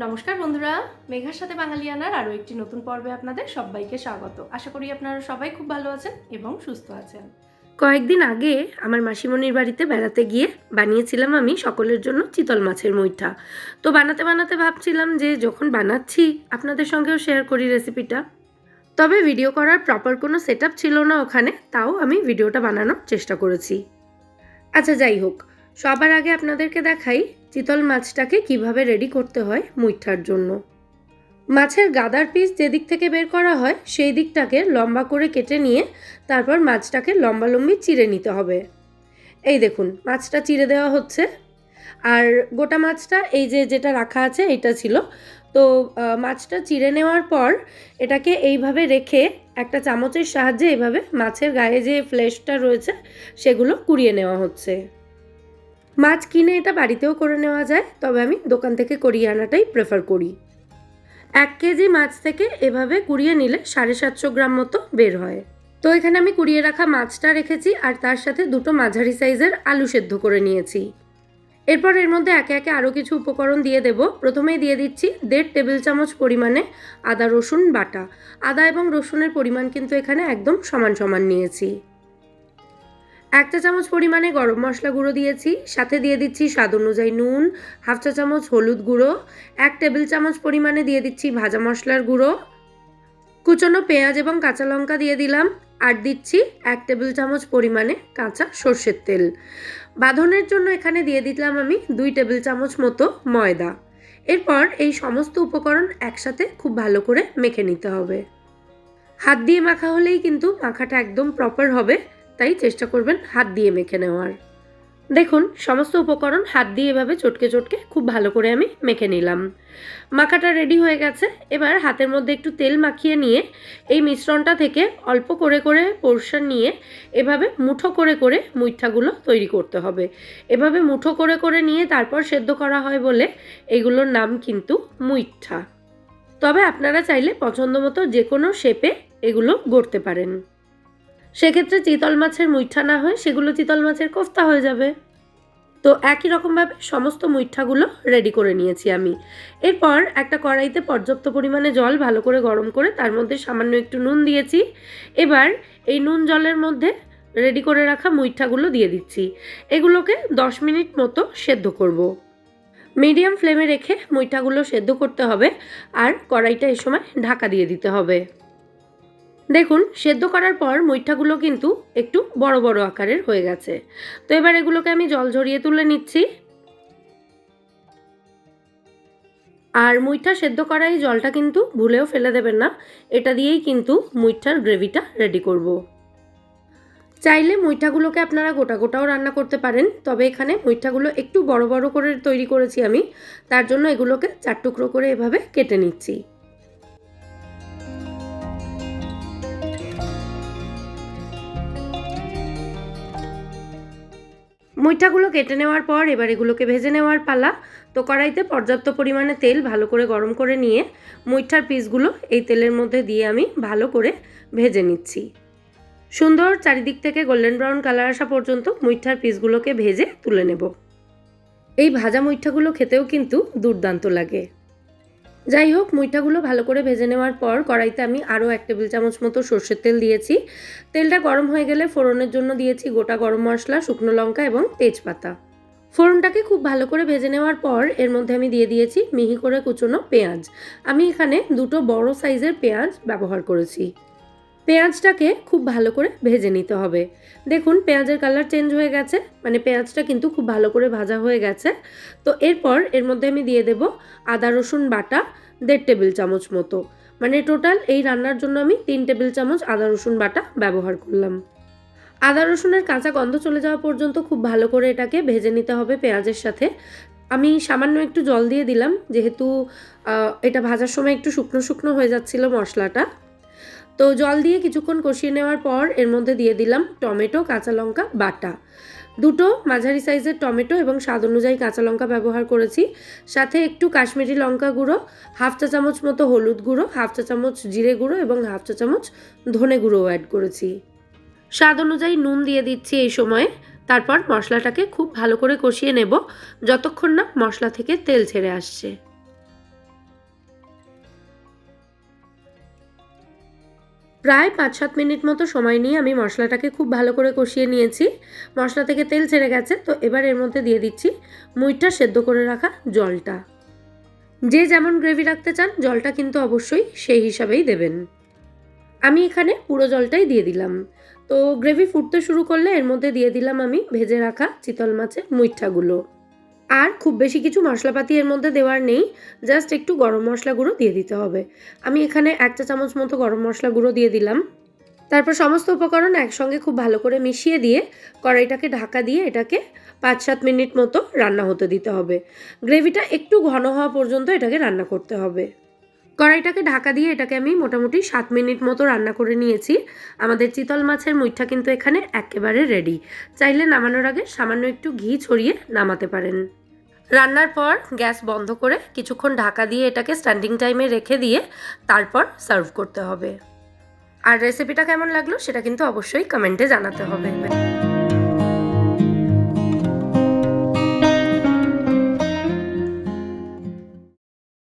নমস্কার বন্ধুরা, মেঘার সাথে বাঙালিয়ানার আরও একটি নতুন পর্বে আপনাদের সবাইকে স্বাগত। আশা করি আপনারা সবাই খুব ভালো আছেন এবং সুস্থ আছেন। কয়েকদিন আগে আমার মাসিমণির বাড়িতে বেড়াতে গিয়ে বানিয়েছিলাম আমি সকলের জন্য চিতল মাছের মুইঠা। তো বানাতে বানাতে ভাবছিলাম যে যখন বানাচ্ছি, আপনাদের সঙ্গেও শেয়ার করি রেসিপিটা তবে ভিডিও করার প্রপার কোনো সেট ছিল না ওখানে, তাও আমি ভিডিওটা বানানোর চেষ্টা করেছি। আচ্ছা যাই হোক, সবার আগে আপনাদেরকে দেখাই চিতল মাছটাকে কীভাবে রেডি করতে হয় মুইঠার জন্য। মাছের গাদার পিস যেদিক থেকে বের করা হয়, সেই দিকটাকে লম্বা করে কেটে নিয়ে তারপর মাছটাকে লম্বা লম্বি চিড়ে নিতে হবে। এই দেখুন, মাছটা চিড়ে দেওয়া হচ্ছে। আর গোটা মাছটা, এই যে যেটা রাখা আছে এটা ছিল। তো মাছটা চিড়ে নেওয়ার পর এটাকে এইভাবে রেখে একটা চামচের সাহায্যে এইভাবে মাছের গায়ে যে ফ্লেশটা রয়েছে, সেগুলো কুড়িয়ে নেওয়া হচ্ছে। মাছ কিনে এটা বাড়িতেও করে নেওয়া যায়, তবে আমি দোকান থেকে করিয়ে আনাটাই প্রেফার করি। এক কেজি মাছ থেকে এভাবে কুড়িয়ে নিলে সাড়ে সাতশো গ্রাম মতো বের হয়। তো এখানে আমি কুড়িয়ে রাখা মাছটা রেখেছি আর তার সাথে দুটো মাঝারি সাইজের আলু সেদ্ধ করে নিয়েছি। এরপর এর মধ্যে একে একে আরও কিছু উপকরণ দিয়ে দেব। প্রথমেই দিয়ে দিচ্ছি দেড় টেবিল চামচ পরিমাণে আদা রসুন বাটা। আদা এবং রসুনের পরিমাণ কিন্তু এখানে একদম সমান সমান নিয়েছি। এক চা চামচ পরিমাণে গরম মশলা গুঁড়ো দিয়েছি, সাথে দিয়ে দিচ্ছি স্বাদ অনুযায়ী নুন, হাফ চা চামচ হলুদ গুঁড়ো, এক টেবিল চামচ পরিমাণে দিয়ে দিচ্ছি ভাজা মশলার গুঁড়ো, কুচনো পেঁয়াজ এবং কাঁচা লঙ্কা দিয়ে দিলাম, আর দিচ্ছি এক টেবিল চামচ পরিমাণে কাঁচা সর্ষের তেল। বাঁধনের জন্য এখানে দিয়ে দিলাম আমি দুই টেবিল চামচ মতো ময়দা। এরপর এই সমস্ত উপকরণ একসাথে খুব ভালো করে মেখে নিতে হবে। হাত দিয়ে মাখা হলেই কিন্তু মাখাটা একদম প্রপার হবে। তাই চেষ্টা করবেন হাত দিয়ে মেখে নেওয়ার। দেখুন, সমস্ত উপকরণ হাত দিয়ে এভাবে চটকে চটকে খুব ভালো করে আমি মেখে নিলাম। মাখাটা রেডি হয়ে গেছে। এবার হাতের মধ্যে একটু তেল মাখিয়ে নিয়ে এই মিশ্রণটা থেকে অল্প করে করে পোর্শন নিয়ে এভাবে মুঠো করে করে মুইঠাগুলো তৈরি করতে হবে। এভাবে মুঠো করে করে নিয়ে তারপর সেদ্ধ করা হয় বলে এগুলোর নাম কিন্তু মুইঠা। তবে আপনারা চাইলে পছন্দ মতো যে কোনো শেপে এগুলো গড়তে পারেন। সেক্ষেত্রে চিতল মাছের মুইঠা না হয় সেগুলো চিতল মাছের কোফতা হয়ে যাবে। তো একই রকমভাবে সমস্ত মুইঠাগুলো রেডি করে নিয়েছি আমি। এরপর একটা কড়াইতে পর্যাপ্ত পরিমাণে জল ভালো করে গরম করে তার মধ্যে সামান্য একটু নুন দিয়েছি। এবার এই নুন জলের মধ্যে রেডি করে রাখা মুইঠাগুলো দিয়ে দিচ্ছি। এগুলোকে দশ মিনিট মতো সেদ্ধ করব। মিডিয়াম ফ্লেমে রেখে মুইঠাগুলো সেদ্ধ করতে হবে আর কড়াইটা এই সময় ঢাকা দিয়ে দিতে হবে। দেখুন, সেদ্ধ করার পর মুইঠাগুলো কিন্তু একটু বড় বড় আকারের হয়ে গেছে। তো এবার এগুলোকে আমি জল ঝরিয়ে তুলে নিচ্ছি। আর মুইঠা সেদ্ধ করা এই জলটা কিন্তু ভুলেও ফেলে দেবেন না। এটা দিয়েই কিন্তু মুইঠার গ্রেভিটা রেডি করব। চাইলে মুইঠাগুলোকে আপনারা গোটা গোটাও রান্না করতে পারেন, তবে এখানে মুইঠাগুলো একটু বড় বড় করে তৈরি করেছি আমি। তার জন্য এগুলোকে চার টুকরো করে এভাবে কেটে নিচ্ছি। মুইঠাগুলো কেটে নেওয়ার পর এবার এগুলোকে ভেজে নেওয়ার পালা। তো কড়াইতে পর্যাপ্ত পরিমাণে তেল ভালো করে গরম করে নিয়ে মুইঠার পিসগুলো এই তেলের মধ্যে দিয়ে আমি ভালো করে ভেজে নিচ্ছি। সুন্দর চারিদিক থেকে গোল্ডেন ব্রাউন কালার আসা পর্যন্ত মুইঠার পিসগুলোকে ভেজে তুলে নেব। এই ভাজা মুইঠাগুলো খেতেও কিন্তু দুর্দান্ত লাগে। যাই হোক মুইটাগুলো ভালো করে ভেজে নেওয়ার পর কড়াইতে আমি আরও এক টেবিল চামচ মতো সর্ষের তেল দিয়েছি। তেলটা গরম হয়ে গেলে ফোড়নের জন্য দিয়েছি গোটা গরম মশলা, শুকনো লঙ্কা এবং তেজপাতা। ফোড়নটাকে খুব ভালো করে ভেজে নেওয়ার পর এর মধ্যে আমি দিয়ে দিয়েছি মিহি করে কুচোনো পেঁয়াজ। আমি এখানে দুটো বড় সাইজের পেঁয়াজ ব্যবহার করেছি। পেঁয়াজটাকে খুব ভালো করে ভেজে নিতে হবে। দেখুন, পেঁয়াজের কালার চেঞ্জ হয়ে গেছে। মানে পেঁয়াজটা কিন্তু খুব ভালো করে ভাজা হয়ে গেছে। তো এরপর এর মধ্যে আমি দিয়ে দেব আদা, রসুন, বাটা, দেড় টেবিল চামচ মতো। মানে টোটাল এই রান্নার জন্য আমি তিন টেবিল চামচ আদা, রসুন, বাটা ব্যবহার করলাম। আদা, রসুনের কাঁচা গন্ধ চলে যাওয়া পর্যন্ত খুব ভালো করে এটাকে ভেজে নিতে হবে পেঁয়াজের সাথে। আমি সামান্য একটু জল দিয়ে দিলাম, যেহেতু এটা ভাজার সময় একটু শুকনো শুকনো হয়ে যাচ্ছিল মশলাটা। তো জল দিয়ে কিছুক্ষণ কষিয়ে নেওয়ার পর এর মধ্যে দিয়ে দিলাম টমেটো, কাঁচা লঙ্কা, বাটা। দুটো মাঝারি সাইজের টমেটো এবং স্বাদ অনুযায়ী কাঁচা লঙ্কা ব্যবহার করেছি। সাথে একটু কাশ্মীরি লঙ্কা গুঁড়ো, হাফ চা চামচ মতো হলুদ গুঁড়ো, হাফ চা চামচ জিরে গুঁড়ো এবং হাফ চা চামচ ধনে গুঁড়োও অ্যাড করেছি। স্বাদ অনুযায়ী নুন দিয়ে দিচ্ছি এই সময়ে। তারপর মশলাটাকে খুব ভালো করে কষিয়ে নেব, যতক্ষণ না মশলা থেকে তেল ছেড়ে আসছে। প্রায় পাঁচ সাত মিনিট মতো সময় নিয়ে আমি মশলাটাকে খুব ভালো করে কষিয়ে নিয়েছি। মশলা থেকে তেল ছেড়ে গেছে, তো এবার এর মধ্যে দিয়ে দিচ্ছি মুইটা সেদ্ধ করে রাখা জলটা। যে যেমন গ্রেভি রাখতে চান, জলটা কিন্তু অবশ্যই সেই হিসাবেই দেবেন। আমি এখানে পুরো জলটাই দিয়ে দিলাম। তো গ্রেভি ফুটতে শুরু করলে এর মধ্যে দিয়ে দিলাম আমি ভেজে রাখা চিতল মাছের মুইঠাগুলো আর খুব বেশি কিছু মশলাপাতি এর মধ্যে দেওয়ার নেই। জাস্ট একটু গরম মশলা গুঁড়ো দিয়ে দিতে হবে। আমি এখানে এক চা চামচ মতো গরম মশলা গুঁড়ো দিয়ে দিলাম। তারপর সমস্ত উপকরণ একসঙ্গে খুব ভালো করে মিশিয়ে দিয়ে কড়াইটাকে ঢাকা দিয়ে এটাকে পাঁচ সাত মিনিট মতো রান্না হতে দিতে হবে। গ্রেভিটা একটু ঘন হওয়া পর্যন্ত এটাকে রান্না করতে হবে। কড়াইটাকে ঢাকা দিয়ে এটাকে আমি মোটামুটি সাত মিনিট মতো রান্না করে নিয়েছি। আমাদের চিতল মাছের মুইঠা কিন্তু এখানে একেবারে রেডি চাইলে নামানোর আগে সামান্য একটু ঘি ছড়িয়ে নামাতে পারেন। রান্নার পর গ্যাস বন্ধ করে কিছুক্ষণ ঢাকা দিয়ে এটাকে স্ট্যান্ডিং টাইমে রেখে দিয়ে তারপর সার্ভ করতে হবে। আর রেসিপিটা কেমন লাগল সেটা কিন্তু অবশ্যই কমেন্টে জানাতে হবে।